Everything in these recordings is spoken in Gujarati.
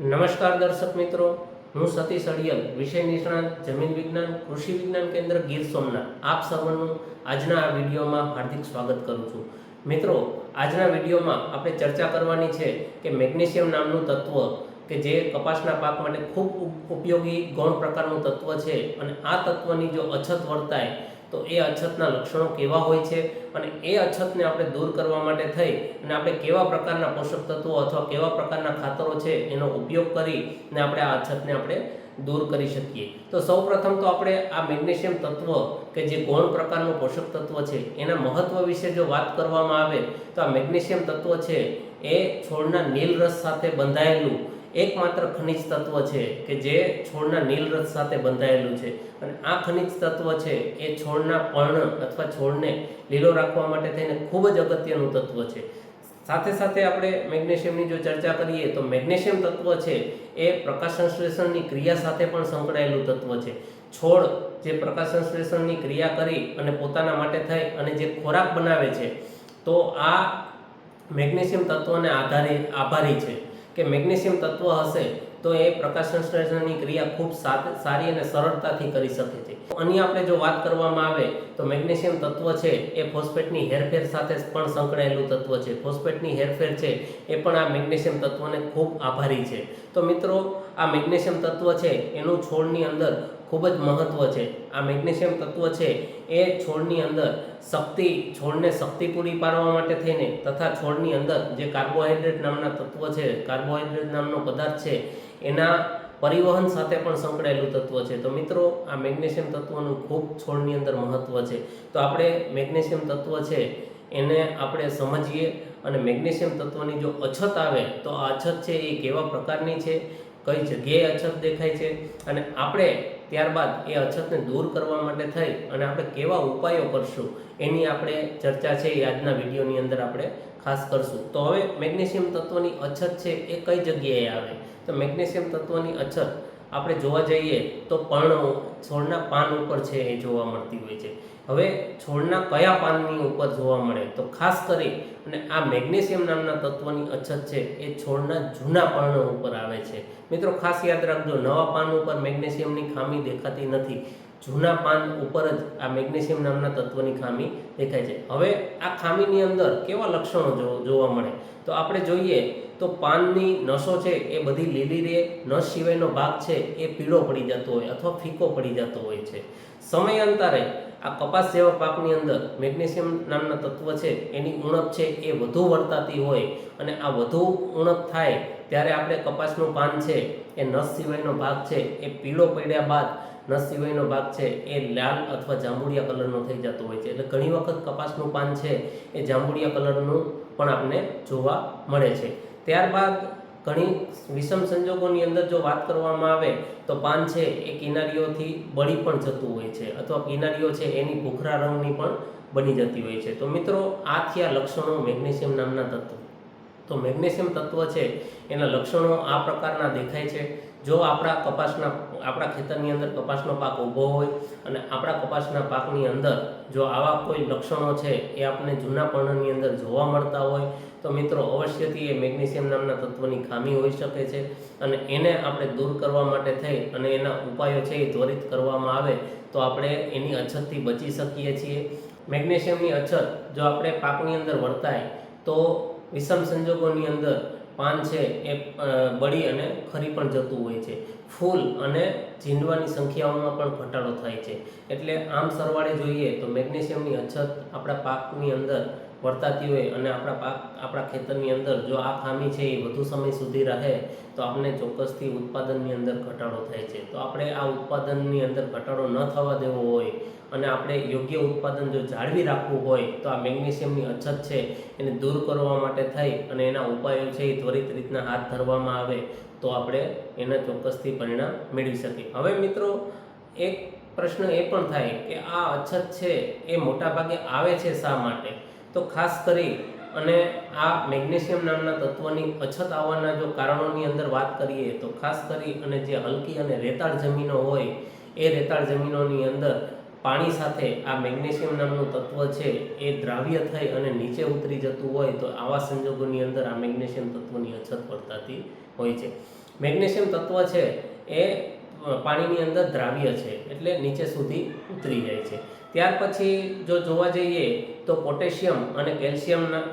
નમસ્કાર દર્શક મિત્રો. હું સતીશ અડિયલ, વિષય નિષ્ણાત, જમીન વિજ્ઞાન, કૃષિ વિજ્ઞાન કેન્દ્ર ગીર સોમનાથ. આપ સૌનું આજના આ વિડીયોમાં હાર્દિક સ્વાગત કરું છું. મિત્રો, આજના વિડીયોમાં આપણે ચર્ચા કરવાની છે કે મેગ્નેશિયમ નામનું તત્વ કે જે કપાસના પાક માટે ખૂબ ઉપ- ઉપયોગી ગૌણ પ્રકારનું તત્વ છે અને આ તત્વની જો અછત વર્તાય તો એ અછતના લક્ષણો કેવા હોય છે અને એ અછતને આપણે દૂર કરવા માટે થઈ અને આપણે કેવા પ્રકારના પોષક તત્વો અથવા કેવા પ્રકારના ખાતરો છે એનો ઉપયોગ કરી ને આપણે આ અછતને આપણે દૂર કરી શકીએ. તો સૌપ્રથમ તો આપણે આ મેગ્નેશિયમ તત્વ કે જે ગૌણ પ્રકારનું પોષક તત્વ છે એના મહત્વ વિશે જો વાત કરવામાં આવે તો આ મેગ્નેશિયમ તત્વ છે એ છોડના નીલ રસ સાથે બંધાયેલું એકમાત્ર ખનિજ તત્વ છે કે જે છોડના નીલ રસ સાથે બંધાયેલું છે. અને આ ખનિજ તત્વ છે એ છોડના પર્ણ અથવા છોડને લીલો રાખવા માટે થઈને ખૂબ જ અગત્યનું તત્વ છે. સાથે સાથે આપણે મેગ્નેશિયમની જો ચર્ચા કરીએ તો મેગ્નેશિયમ તત્વ છે એ પ્રકાશ સંશ્લેષણની ક્રિયા સાથે પણ સંકળાયેલું તત્વ છે. છોડ જે પ્રકાશ સંશ્લેષણની ક્રિયા કરી અને પોતાના માટે થઈ અને જે ખોરાક બનાવે છે, તો આ મેગ્નેશિયમ તત્વને આધારે આભારી છે. કે મેગ્નેશિયમ તત્વ હશે, તો એ પ્રકાશ સંશ્લેષણની ક્રિયા ખૂબ સારી અને સરળતાથી કરી શકે છે. અહીં આપણે જો વાત કરવામાં આવે, તો મેગ્નેશિયમ તત્વ છે, એ ફોસ્ફેટની હેરફેર સાથે પણ સંકળાયેલું તત્વ છે. ફોસ્ફેટની હેરફેર છે, એ પણ આ મેગ્નેશિયમ તત્વને ખૂબ આભારી છે. તો મિત્રો, આ મેગ્નેશિયમ તત્વ છે, એનું છોડની અંદર ખૂબ જ મહત્વ છે. આ મેગ્નેશિયમ તત્વ છે એ છોડની અંદર શક્તિ, છોડને શક્તિ પૂરી પાડવા માટે થઈને તથા છોડની અંદર જે કાર્બોહાઈડ્રેટ નામના તત્વ છે કાર્બોહાઈડ્રેટ નામનો પદાર્થ છે, એના પરિવહન સાથે પણ સંકળાયેલું તત્વ છે. તો મિત્રો, આ મેગ્નેશિયમ તત્વનું ખૂબ છોડની અંદર મહત્વ છે. તો આપણે મેગ્નેશિયમ તત્વ છે એને આપણે સમજીએ અને મેગ્નેશિયમ તત્વની જો અછત આવે તો આ અછત છે એ કેવા પ્રકારની છે? કઈ જગ્યાએ અછત દેખાય છે? અને આપણે ત્યારબાદ એ અછતને દૂર કરવા માટે થઈ અને આપણે કેવા ઉપાયો કરશું એની આપણે ચર્ચા છે એ આજના વિડીયોની અંદર આપણે ખાસ કરશું. તો હવે મેગ્નેશિયમ તત્વની અછત છે એ કઈ જગ્યાએ આવે? તો મેગ્નેશિયમ તત્વની અછત આપણે જોવા જઈએ તો પર્ણો છોડના પાન ઉપર છે એ જોવા મળતી હોય છે. હવે છોડના કયા પાનની ઉપર જોવા મળે? તો ખાસ કરી અને આ મેગ્નેશિયમ નામના તત્વની અછત છે એ છોડના જૂના પર્ણ ઉપર આવે છે. મિત્રો, ખાસ યાદ રાખજો, નવા પાન ઉપર મેગ્નેશિયમની ખામી દેખાતી નથી. જૂના પાન ઉપર જ આ મેગ્નેશિયમ નામના તત્વની ખામી દેખાય છે. હવે આ ખામીની અંદર કેવા લક્ષણો જોવા મળે? તો આપણે જોઈએ તો પાનની નસો છે, એ બધી લીલી રહે નસ સિવાયનો ભાગ છે, એ પીળો પડી જતો હોય અથવા ફીકો પડી જતો હોય છે. સમયાંતરે આ કપાસ જેવા પાકની અંદર મેગ્નેશિયમ નામના તત્વ છે, એની ઉણપ છે, એ વધુ વર્તાતી હોય અને આ વધુ ઉણપ થાય ત્યારે આપણે કપાસનું પાન છે, એ નસ સિવાયનો ભાગ છે, એ પીળો પડ્યા બાદ નસ સિવાયનો ભાગ છે, એ લાલ અથવા જાંબુડિયા કલરનો થઈ જતો હોય છે. એટલે ઘણી વખત કપાસનું પાન છે, એ જાંબુડિયા કલરનું પણ આપણને જોવા મળે છે. ત્યારબાદ ઘણી વિષમ સંજોગોની અંદર જો વાત કરવામાં આવે તો પાન છે એ કિનારીઓથી બળી પણ જતું હોય છે અથવા કિનારીઓ છે એની ભૂખરા રંગની પણ બની જતી હોય છે. તો મિત્રો, આ થયા લક્ષણો મેગ્નેશિયમ નામના તત્વ. તો મેગ્નેશિયમ તત્વ છે, એના લક્ષણો આ પ્રકારના દેખાય છે. જો આપણા કપાસના, આપણા ખેતરની અંદર કપાસનો પાક ઊભો હોય અને આપણા કપાસના પાકની અંદર જો આવા કોઈ લક્ષણો છે એ આપણે જૂના પર્ણની અંદર જોવા મળતા હોય, તો મિત્રો અવશ્યથી એ મેગ્નેશિયમ નામના તત્વની ખામી હોઈ શકે છે અને એને આપણે દૂર કરવા માટે થઈ અને એના ઉપાયો છે એ ત્વરિત કરવામાં આવે, તો આપણે એની અછતથી બચી શકીએ છીએ. મેગ્નેશિયમની અછત જો આપણે પાકની અંદર વર્તાય, તો વિષમ સંજોગોની અંદર પાન છે એ બળી અને ખરી પણ જતું હોય છે. ફૂલ અને ઝીંડવાની સંખ્યાઓમાં પણ ઘટાડો થાય છે. એટલે આમ સરવાળે જોઈએ તો મેગ્નેશિયમની અછત આપણા પાકની અંદર વર્તાતી હોય અને આપણા પાક, આપણા ખેતરની અંદર જો આ ખામી છે એ વધુ સમય સુધી રહે, તો આપણે ચોક્કસથી ઉત્પાદનની અંદર ઘટાડો થાય છે. તો આપણે આ ઉત્પાદનની અંદર ઘટાડો ન થવા દેવો હોય અને આપણે યોગ્ય ઉત્પાદન જો જાળવી રાખવું હોય, તો આ મેગ્નેશિયમની અછત છે એને દૂર કરવા માટે થઈ અને એના ઉપાયો છે એ ત્વરિત રીતના હાથ ધરવામાં આવે, તો આપણે એના ચોક્કસથી પરિણામ મેળવી શકીએ. હવે મિત્રો, એક પ્રશ્ન એ પણ થાય કે આ અછત છે એ મોટાભાગે આવે છે શા માટે? તો ખાસ કરી અને આ મેગ્નેશિયમ નામના તત્વની અછત આવવાના જો કારણોની અંદર વાત કરીએ તો ખાસ કરી અને જે હલકી અને રેતાળ જમીનો હોય, એ રેતાળ જમીનોની અંદર પાણી સાથે આ મેગ્નેશિયમ નામનું તત્વ છે, એ દ્રાવ્ય થઈ અને નીચે ઉતરી જતું હોય તો આવા સંજોગોની અંદર આ મેગ્નેશિયમ તત્વની અછત વર્તાતી હોય છે. મેગ્નેશિયમ તત્વ છે, એ પાણીની અંદર દ્રાવ્ય છે, એટલે નીચે સુધી ઉતરી જાય છે. ત્યાર પછી જો જોવા જઈએ તો પોટેશિયમ અને કેલ્શિયમના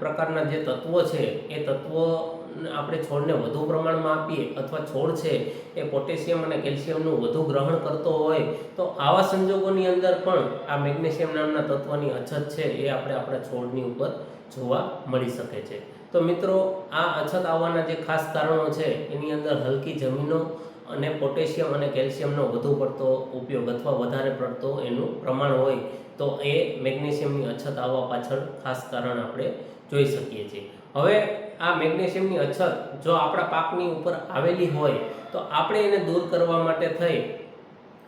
પ્રકારના જે તત્વો છે, એ તત્વો આપણે છોડને વધુ પ્રમાણમાં આપીએ અથવા છોડ છે, એ પોટેશિયમ અને કેલ્શિયમનું વધુ ગ્રહણ કરતો હોય, તો આવા સંજોગોની અંદર પણ આ મેગ્નેશિયમ નામના તત્વની અછત છે, એ આપણે આપણા છોડની ઉપર જોવા મળી શકે છે. તો મિત્રો, આ અછત આવવાના જે ખાસ કારણો છે, એની અંદર હલકી જમીનો અને પોટેશિયમ અને કેલ્શિયમનો વધુ પડતો ઉપયોગ અથવા વધારે પડતો એનું પ્રમાણ હોય તો એ મેગ્નેશિયમની અછત આવવા પાછળ ખાસ કારણ આપણે જોઈ શકીએ છીએ. હવે આ મેગ્નેશિયમની અછત જો આપણા પાકની ઉપર આવેલી હોય તો આપણે એને દૂર કરવા માટે થઈ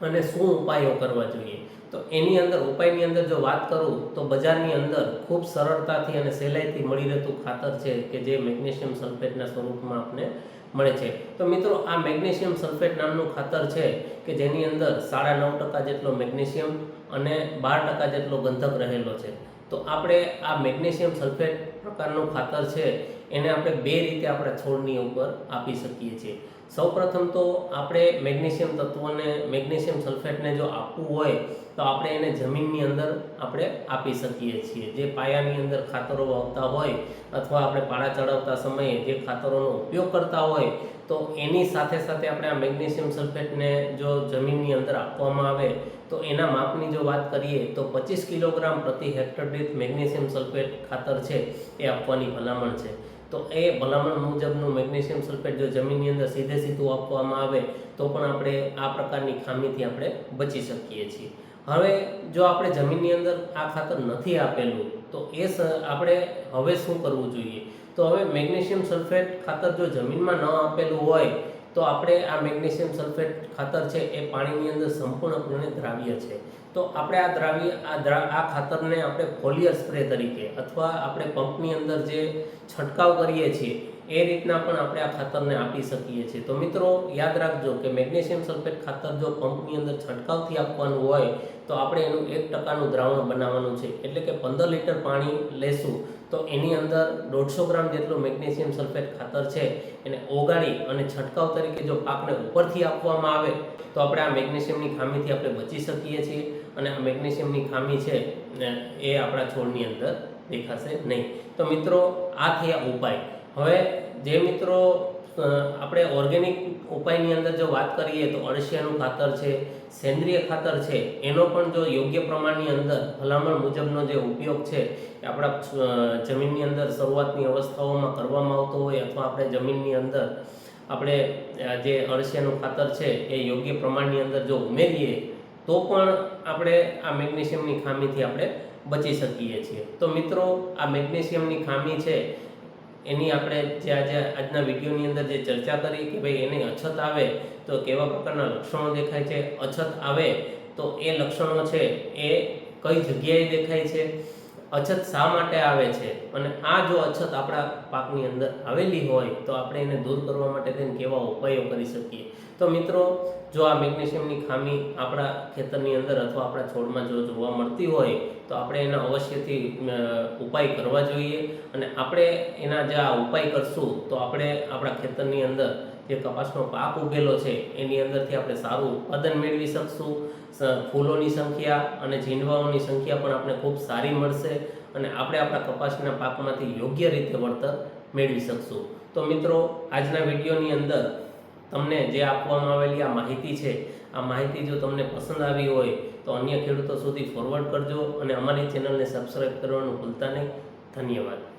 અને શું ઉપાયો કરવા જોઈએ? તો એની અંદર, ઉપાયની અંદર જો વાત કરું તો બજારની અંદર ખૂબ સરળતાથી અને સહેલાઈથી મળી રહેતું ખાતર છે કે જે મેગ્નેશિયમ સલ્ફેટના સ્વરૂપમાં આપણે મળે છે. તો મિત્રો, આ મેગ્નેશિયમ સલ્ફેટ નામનું ખાતર છે કે જેની અંદર સાડા નવ ટકા જેટલો મેગ્નેશિયમ અને બાર ટકા જેટલો ગંધક રહેલો છે. તો આપણે આ મેગ્નેશિયમ સલ્ફેટ પ્રકારનું ખાતર છે, એને આપણે બે રીતે આપણા છોડની ઉપર આપી શકીએ છીએ. સૌપ્રથમ તો આપણે મેગ્નેશિયમ તત્વને, મેગ્નેશિયમ સલ્ફેટને જો આપવું હોય, તો આપણે એને જમીનની અંદર આપણે આપી શકીએ છીએ. જે પાયાની અંદર ખાતરો વાવતા હોય, અથવા આપણે પાળા ચડાવતા સમયે જે ખાતરોનો ઉપયોગ કરતા હોય, તો એની સાથે સાથે આપણે આ મેગ્નેશિયમ સલ્ફેટને જો જમીનની અંદર આપવામાં આવે, તો એના માપની જો વાત કરીએ, તો પચીસ કિલોગ્રામ પ્રતિ હેક્ટર દીઠ મેગ્નેશિયમ સલ્ફેટ ખાતર છે એ આપવાની ભલામણ છે. તો એ ભલામણ મુજબનું મેગ્નેશિયમ સલ્ફેટ જો જમીનની અંદર સીધે સીધું આપવામાં આવે, તો પણ આપણે આ પ્રકારની ખામીથી આપણે બચી શકીએ છીએ. હવે જો આપણે જમીનની અંદર આ ખાતર નથી આપેલું, તો એ આપણે હવે શું કરવું જોઈએ? તો હવે મેગ્નેશિયમ સલ્ફેટ ખાતર જો જમીનમાં ન આપેલું હોય, તો આપણે આ મેગ્નેશિયમ સલ્ફેટ ખાતર છે એ પાણીની અંદર સંપૂર્ણપણે દ્રાવ્ય છે. તો આપણે આ દ્રાવ્ય આ આ ખાતરને આપણે ફોલિયર સ્પ્રે તરીકે અથવા આપણે પંપની અંદર જે છંટકાવ કરીએ છીએ, એ રીતના પણ આપણે આ ખાતરને આપી શકીએ છીએ. તો મિત્રો, યાદ રાખજો કે મેગ્નેશિયમ સલ્ફેટ ખાતર જો પંપની અંદર છંટકાવથી આપવાનું હોય, તો આપણે એનું એક ટકાનું દ્રાવણ બનાવવાનું છે. એટલે કે પંદર લીટર પાણી લેશું, તો એની અંદર દોઢસો ગ્રામ જેટલું મેગ્નેશિયમ સલ્ફેટ ખાતર છે, એને ઓગાળી અને છંટકાવ તરીકે જો પાકને ઉપરથી આપવામાં આવે, તો આપણે આ મેગ્નેશિયમની ખામીથી આપણે બચી શકીએ છીએ. અને આ મેગ્નેશિયમની ખામી છે એ આપણા છોડની અંદર દેખાશે નહીં. તો મિત્રો, આ થયા ઉપાય. હવે જે મિત્રો આપણે ઓર્ગેનિક ઉપાયની અંદર જો વાત કરીએ તો અળસિયાનું ખાતર છે, સેન્દ્રિય ખાતર છે, એનો પણ જો યોગ્ય પ્રમાણની અંદર, ભલામણ મુજબનો જે ઉપયોગ છે, એ આપણા જમીનની અંદર શરૂઆતની અવસ્થાઓમાં કરવામાં આવતો હોય અથવા આપણે જમીનની અંદર આપણે જે અળસિયાનું ખાતર છે, એ યોગ્ય પ્રમાણની અંદર જો ઉમેરીએ તો પણ આપણે આ મેગ્નેશિયમની ખામીથી આપણે બચી શકીએ છીએ. તો મિત્રો, આ મેગ્નેશિયમની ખામી છે, એની આપણે જે આજે આજના વિડીયોની અંદર જે ચર્ચા કરી કે ભાઈ એની અછત આવે, તો કેવા પ્રકારના લક્ષણો દેખાય છે? અછત આવે તો એ લક્ષણો છે એ કઈ જગ્યાએ દેખાય છે? અછત શા માટે આવે છે? અને આ જો અછત આપણા પાકની અંદર આવેલી હોય, તો આપણે એને દૂર કરવા માટે તેને કેવા ઉપાયો કરી શકીએ? તો મિત્રો, જો આ મેગ્નેશિયમની ખામી આપણા ખેતરની અંદર અથવા આપણા છોડમાં જો જોવા મળતી હોય, તો આપણે એના અવશ્યથી ઉપાય કરવા જોઈએ. અને આપણે એના જે આ ઉપાય કરશું, તો આપણે આપણા ખેતરની અંદર જે કપાસનો પાક ઉગેલો છે, એની અંદરથી આપણે સારું ઉત્પાદન મેળવી શકશું. ફૂલોની સંખ્યા અને ઝીંડવાઓની સંખ્યા પણ આપણે ખૂબ સારી મળશે અને આપણે આપણા કપાસના પાકમાંથી યોગ્ય રીતે વળતર મેળવી શકશું. તો મિત્રો, આજના વિડીયોની અંદર તમને જે આપવામાં આવેલી આ માહિતી છે, આ માહિતી જો તમને પસંદ આવી હોય, તો અન્ય ખેડૂતો સુધી ફોરવર્ડ કરજો અને અમારી ચેનલને સબસ્ક્રાઈબ કરવાનું ભૂલતા નહીં. ધન્યવાદ.